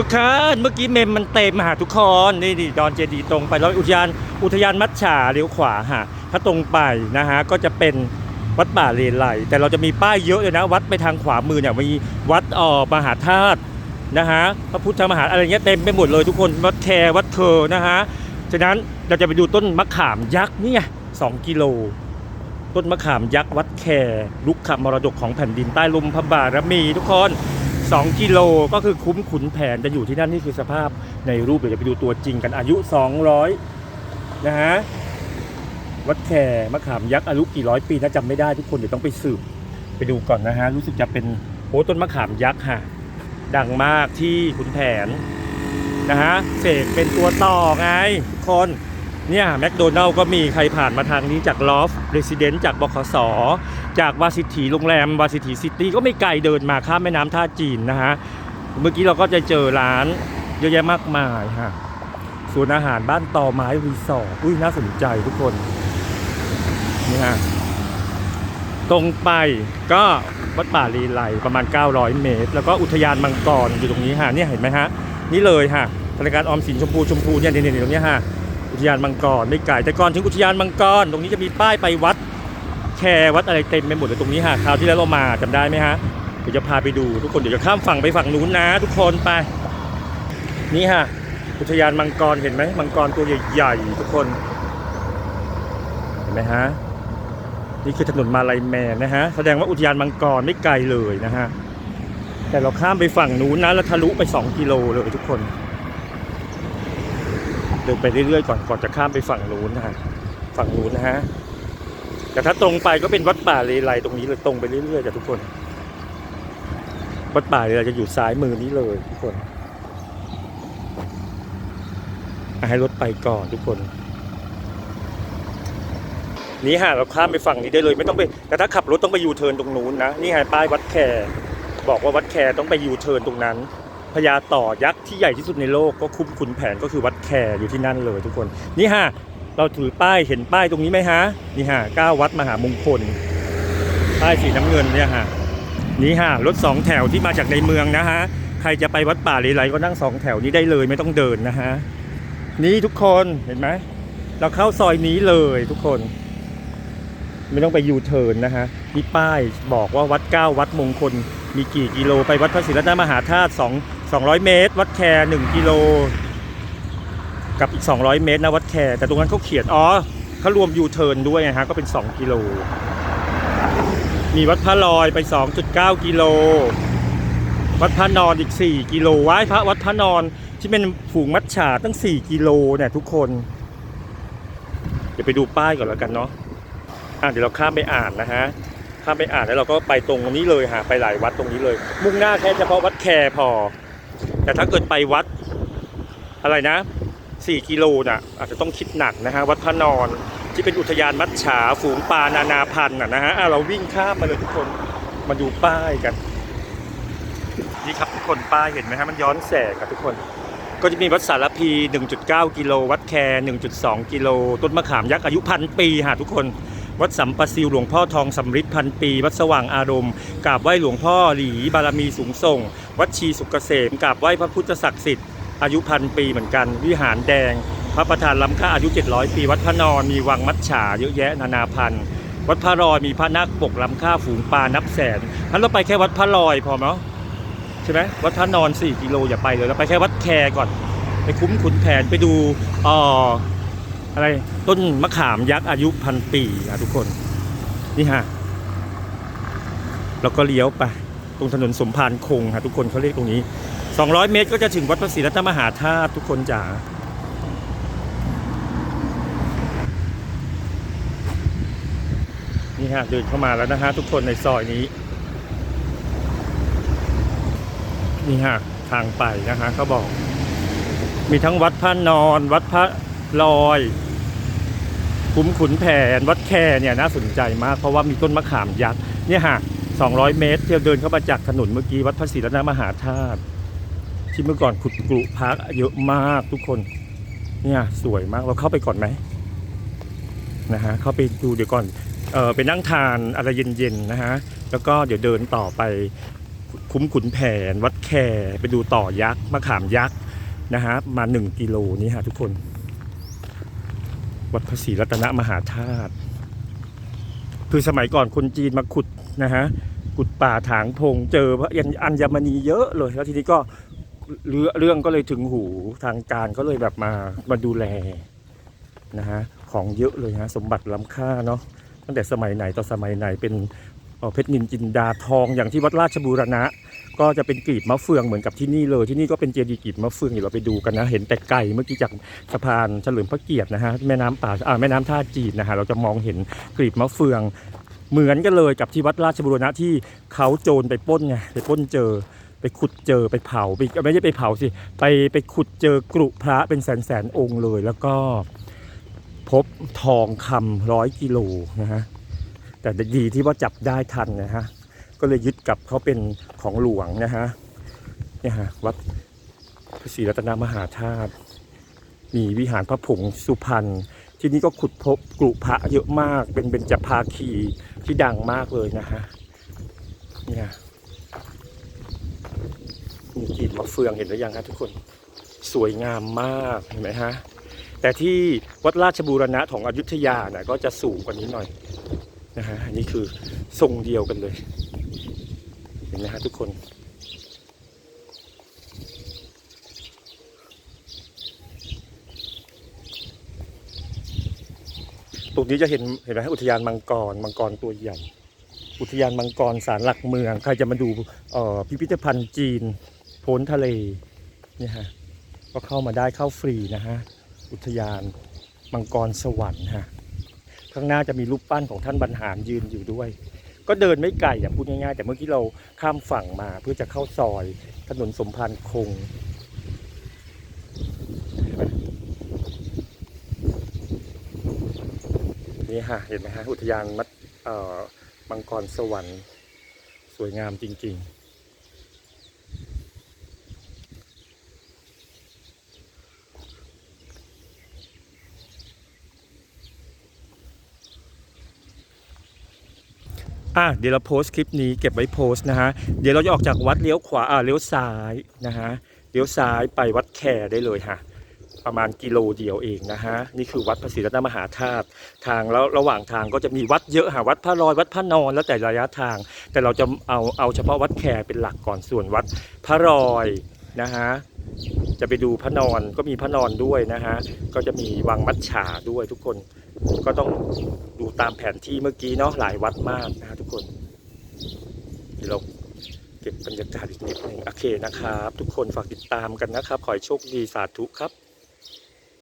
ทุกคนเมื่อกี้เมมมันเต็มหาทุกคนนี่นี่ดอนเจดีตรงไปแล้วอุทยานอุทยานมัดฉาเลี้ยวขวาฮะถ้าตรงไปนะฮะก็จะเป็นวัดป่าเลไลแต่เราจะมีป้ายเยอะเลยนะ วัดไปทางขวามือเนี่ยมีวัดออมหาธาตุนะฮะพระพุทธมหาอะไรเงี้ยเต็มไปหมดเลยทุกคนวัดแคร์วัดเคอนะฮะฉะนั้นเราจะไปดูต้นมะขามยักษ์นี่ไงสองกิโลต้นมะขามยักษ์วัดแคร์ลุกขมรดกของแผ่นดินใต้ลมพระบารมีทุกคน 2 กิโลก็คือคุ้มขุนแผนจะอยู่ที่นั่นนี่คือสภาพในรูปเดี๋ยวจะไปดูตัวจริงกันอายุ 200 นะฮะวัดแคร์มะขามยักษ์อายุกี่ร้อยปีนะจำไม่ได้ทุกคนเดี๋ยวต้องไปสืบไปดูก่อนนะฮะรู้สึกจะเป็นโอ้ต้นมะขามยักษ์ฮะดังมากที่ขุนแผนนะฮะเสกเป็นตัวต่อไงทุกคนเนี่ยแมคโดนัลก็มีใครผ่านมาทางนี้จากลอฟเรสซิเดนต์จากบขส จากวาสิถีโรงแรมวาสิถีซิตี้ก็ไม่ไกลเดินมาข้ามแม่น้ำท่าจีนนะฮะ เมื่อกี้เราก็จะเจอร้านเยอะแยะมากมายฮะส่วนอาหารบ้านตอไม้รีสอร์ทอุ้ยน่าสนใจทุกคนนี่ฮะตรงไปก็วัดป่าลีไลประมาณ 900 เมตร แล้วก็อุทยานมังกรอยู่ตรงนี้ฮะเนี่ยเห็นไหมฮะ นี่เลยฮะธนาคารออมสินชมพูชมพูเนี่ยเนี่ยๆตรงนี้ฮะอุทยานมังกรไม่ไกลแต่ก่อนถึงอุทยานมังกรตรงนี้จะมีป้ายไปวัด แคร์วัดอะไรเต็มไปหมดเลยตรงนี้ฮะคราวที่แล้วเรามาจำได้ไหมฮะเดี๋ยวจะพาไปดูทุกคนเดี๋ยวจะข้ามฝั่งไปฝั่งนู้นนะ ทุกคนไป นี่ฮะอุทยานมังกรเห็นไหมมังกรตัวใหญ่ๆทุกคน เห็นไหมฮะนี่คือถนนมาลายแมนนะฮะแสดงว่าอุทยานมังกรไม่ไกลเลยนะฮะแต่เราข้ามไปฝั่งนู้นนะแล้วทะลุไป 2 กิโลเลยทุกคนเดินไปเรื่อยๆก่อนก่อนจะข้ามไปฝั่งนู้นนะฮะฝั่งนู้นนะฮะ แต่ถ้าตรงไปก็เป็นวัดป่าเลไลตรงนี้เลยตรงไปเรื่อยๆจ้ะทุกคน วัดป่าเลไลจะอยู่ซ้ายมือนี้เลยทุกคนให้รถไปก่อนทุกคน นี่ฮะเราข้ามไปฝั่งนี้ได้เลย ไม่ต้องไปแต่ถ้าขับรถต้องไปยูเทิร์นตรงนู้นนะนี่ฮะป้ายวัดแคร์บอกว่าวัดแคร์ต้องไปยูเทิร์นตรงนั้นพญาต่อยักษ์ที่ใหญ่ที่สุดในโลกก็คุ้มขุนแผนก็คือวัดแคร์อยู่ที่นั่นเลยทุกคน นี่ฮะ เราถือป้ายเห็นป้ายตรงนี้ไหมฮะนี่ฮะเก้าวัดมหามงคล ป้ายสีน้ำเงินเนี่ยฮะนี่ฮะรถสองแถวที่มาจากในเมืองนะฮะใครจะไปวัดป่าเลไลก็นั่งสองแถวนี้ได้เลยไม่ต้องเดินนะฮะนี่ทุกคนเห็นไหมเราเข้าซอยนี้เลยทุกคน ไม่ต้องไปยูเทิร์นนะฮะมีป้ายบอกว่าวัดเก้าวัดมงคล มีกี่กิโลไปวัดพระศรีรัตนมหาธาตุสองสองร้อยเมตร วัดแคร์หนึ่งกิโล กับอีก 200 เมตรนะวัดแคร์แต่ตรงนั้นเขาเขียนอ๋อเขารวมยูเทิร์นด้วยนะฮะก็เป็น 2 กิโล มีวัดพระลอยไป 2.9 กิโล วัดพระนอนอีก 4 กิโลไว้พระวัดพระนอนที่เป็นฝูงมัดฉาตั้ง 4 กิโลเนี่ยทุกคน เดี๋ยวไปดูป้ายก่อนแล้วกันเนาะอะเดี๋ยวเราข้ามไปอ่านนะฮะข้ามไปอ่านแล้วเราก็ไปตรงนี้เลยฮะไปหลายวัดตรงนี้เลย มุ่งหน้าแค่เฉพาะวัดแคร์พอ แต่ถ้าเกิดไปวัดอะไรนะ 4 กิโลน่ะอาจจะต้องคิดหนักนะฮะวัดพระนอนที่เป็นอุทยานมัดฉาฝูงปลานานาพันธุ์น่ะนะฮะเราวิ่งข้ามมาเลยทุกคนมาดูป้ายกัน นี่ครับทุกคนป้ายเห็นไหมฮะมันย้อนแสงครับทุกคน ก็จะมีวัดสารพี 1.9 กิโล วัดแคร์1.2 กิโล ต้นมะขามยักษ์อายุพันปีฮะทุกคนวัดสัมปะซิวหลวงพ่อทองสำริดพันปี วัดสว่างอารมณ์กราบไหว้หลวงพ่อหลีบารมีสูงส่ง วัดชีสุกเกษมกราบไหว้พระพุทธศักดิ์สิทธิ์ อายุพันปีเหมือนกัน วิหารแดง พระประธานล้ำค่าอายุ 700 ปี วัดพระนอนมีวังมัดฉาเยอะแยะนานาพันธุ์วัดพระลอยมีพระนาคปกล้ำค่าฝูงปลานับแสนงั้นเราไปแค่วัดพระลอยพอเนาะใช่ไหมวัดพระนอน 4 กิโลอย่าไปเลยเราไปแค่วัดแคก่อน ไปคุ้มขุนแผนไปดูอ่ออะไรต้นมะขามยักษ์อายุพันปีนะทุกคนนี่ฮะแล้วก็เลี้ยวไป ตรงถนนสมพานคงฮะทุกคนเขาเรียกตรงนี้ 200 เมตรก็จะถึงวัดพระศรีรัตนมหาธาตุทุกคนจ๋านี่ฮะเดินเข้ามาแล้วนะฮะทุกคนในซอยนี้ นี่ฮะทางไปนะฮะเขาบอก มีทั้งวัดพระนอน วัดพระลอยคุ้มขุนแผน วัดแคเนี่ยน่าสนใจมาก เพราะว่ามีต้นมะขามยักษ์เนี่ยฮะ200 เมตรที่เราเดินเข้ามาจากถนนเมื่อกี้วัดพระศรีรัตนมหาธาตุ ที่เมื่อก่อนขุดกรุพักเยอะมากทุกคน เนี่ยสวยมากเราเข้าไปก่อนไหมนะฮะเข้าไปดูเดี๋ยวก่อนเออไปนั่งทานอะไรเย็นๆนะฮะแล้วก็เดี๋ยวเดินต่อไปคุ้มขุนแผน วัดแคไปดูต่อยักษ์มะขามยักษ์นะฮะมาหนึ่งกิโลนี้ฮะทุกคน วัดพระศรีรัตนมหาธาตุคือสมัยก่อนคนจีนมาขุดนะฮะขุดป่าถางพงเจอพระอัญมณีเยอะเลย แล้วทีนี้ก็ เรื่องเรื่องก็เลยถึงหูทางการก็เลยแบบมามาดูแลนะฮะของเยอะเลยฮะสมบัติล้ำค่าเนาะตั้งแต่สมัยไหนต่อสมัยไหนเป็นเพชรนินจินดาทองอย่างที่วัดราชบูรณะ ก็จะเป็นกรีบมะเฟืองเหมือนกับที่นี่เลย ที่นี่ก็เป็นเจดีย์กรีบมะเฟืองอยู่เราไปดูกันนะ เห็นแต่ไกลเมื่อกี้จากสะพานเฉลิมพระเกียรตินะฮะแม่น้ำป่าอ่าแม่น้ำท่าจีนนะฮะเราจะมองเห็นกรีบมะเฟืองเหมือนกันเลยกับที่วัดราชบุรณะที่เขาโจรไปป้นไงไปป้นเจอ ไปขุดเจอไปเผาไปไม่ใช่ไปเผาสิไปไปขุดเจอกรุพระเป็นแสนแสนองค์เลย แล้วก็พบทองคำร้อยกิโลนะฮะแต่ดีที่ว่าจับได้ทันนะฮะก็เลยยึดกลับเขาเป็นของหลวงนะฮะเนี่ยฮะวัดพระศรีรัตนมหาธาตุมีวิหารพระผงสุพรรณที่นี่ก็ขุดพบกรุพระเยอะมากเป็นเบญจภาคีที่ดังมากเลยนะฮะเนี่ย มะเฟืองเห็นหรือยังฮะทุกคน สวยงามมากเห็นไหมฮะแต่ที่วัดราชบูรณะของอยุธยาน่ะก็จะสูงกว่านี้หน่อยนะฮะอันนี้คือทรงเดียวกันเลย เห็นไหมฮะทุกคน ตรงนี้จะเห็นเห็นไหมฮะอุทยานมังกรมังกรตัวใหญ่อุทยานมังกรสารหลักเมือง ใครจะมาดูพิพิธภัณฑ์จีน พ้นทะเลเนี่ยฮะก็เข้ามาได้เข้าฟรีนะฮะอุทยานมังกรสวรรค์ฮะข้างหน้าจะมีรูปปั้นของท่านบรรหารยืนอยู่ด้วย ก็เดินไม่ไกลอย่างพูดง่ายๆ แต่เมื่อกี้เราข้ามฝั่งมาเพื่อจะเข้าซอยถนนสมพันธ์คงนี่ฮะเห็นไหมฮะอุทยานมัดเอ่อมังกรสวรรค์ สวยงามจริง ๆ อะเดี๋ยวเราโพสต์คลิปนี้เก็บไว้โพสต์นะฮะ เดี๋ยวเราจะออกจากวัดเลี้ยวขวาอ่าเลี้ยวซ้ายนะฮะ เลี้ยวซ้ายไปวัดแคได้เลยฮะประมาณกิโลเดียวเองนะฮะ นี่คือวัดพระศรีรัตนมหาธาตุ ทางแล้วระหว่างทางก็จะมีวัดเยอะหาวัดพระลอยวัดพระนอนแล้วแต่ระยะทาง แต่เราจะเอาเอาเฉพาะวัดแคเป็นหลักก่อนส่วนวัดพระลอยนะฮะ จะไปดูพระนอนก็มีพระนอนด้วยนะฮะก็จะมีวังมัดฉาด้วยทุกคนก็ต้องดูตามแผนที่เมื่อกี้เนาะหลายวัดมากนะฮะทุกคนเดี๋ยวเราเก็บบรรยากาศอีกนิดหนึ่งโอเคนะครับ ทุกคนฝากติดตามกันนะครับ ขอให้โชคดีสาธุครับ